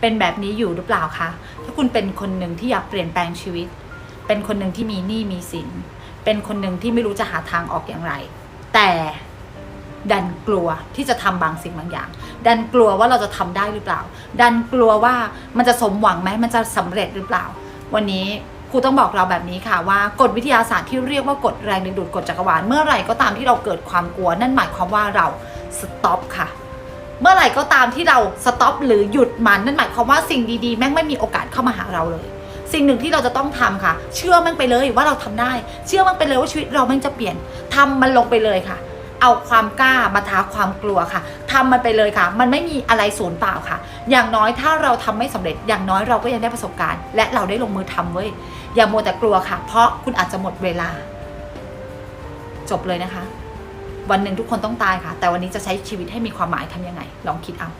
เป็นแบบนี้อยู่หรือเปล่าคะ ถ้าคุณเป็นคนหนึ่งที่อยากเปลี่ยนแปลงชีวิต เป็นคนหนึ่งที่มีหนี้มีสิน เป็นคนหนึ่งที่ไม่รู้จะหาทางออกอย่างไร แต่ดันกลัวที่จะทำบางสิ่งบางอย่าง ดันกลัวว่าเราจะทำได้หรือเปล่า ดันกลัวว่ามันจะสมหวังไหมมันจะสำเร็จหรือเปล่า วันนี้ครูต้องบอกเราแบบนี้ค่ะว่ากฎวิทยาศาสตร์ที่เรียกว่ากฎแรงดึงดูดกฎจักรวาลเมื่อไหร่ก็ตามที่เราเกิดความกลัว นั่นหมายความว่าเราสต็อปค่ะ เมื่อไหร่ก็ตามที่เราสต็อปหรือหยุดมันนั่นหมายความว่าสิ่งดีๆ แม่งไม่มีโอกาสเข้ามาหาเราเลย สิ่งหนึ่งที่เราจะต้องทำค่ะ เชื่อมันไปเลยว่าเราทำได้ เชื่อมันไปเลยว่าชีวิตเราแม่งจะเปลี่ยนทำมันลงไปเลยค่ะ เอาความกล้ามาท้าความกลัวค่ะทำมันไปเลยค่ะ มันไม่มีอะไรสูญเปล่าค่ะ อย่างน้อยถ้าเราทำไม่สำเร็จ อย่างน้อยเราก็ยังได้ประสบการณ์ และเราได้ลงมือทำเว้ยอย่ามัวแต่กลัวค่ะ เพราะคุณอาจจะหมดเวลา จบเลยนะคะ วันหนึ่งทุกคนต้องตายค่ะ แต่วันนี้จะใช้ชีวิตให้มีความหมายทำยังไง ลองคิดเอา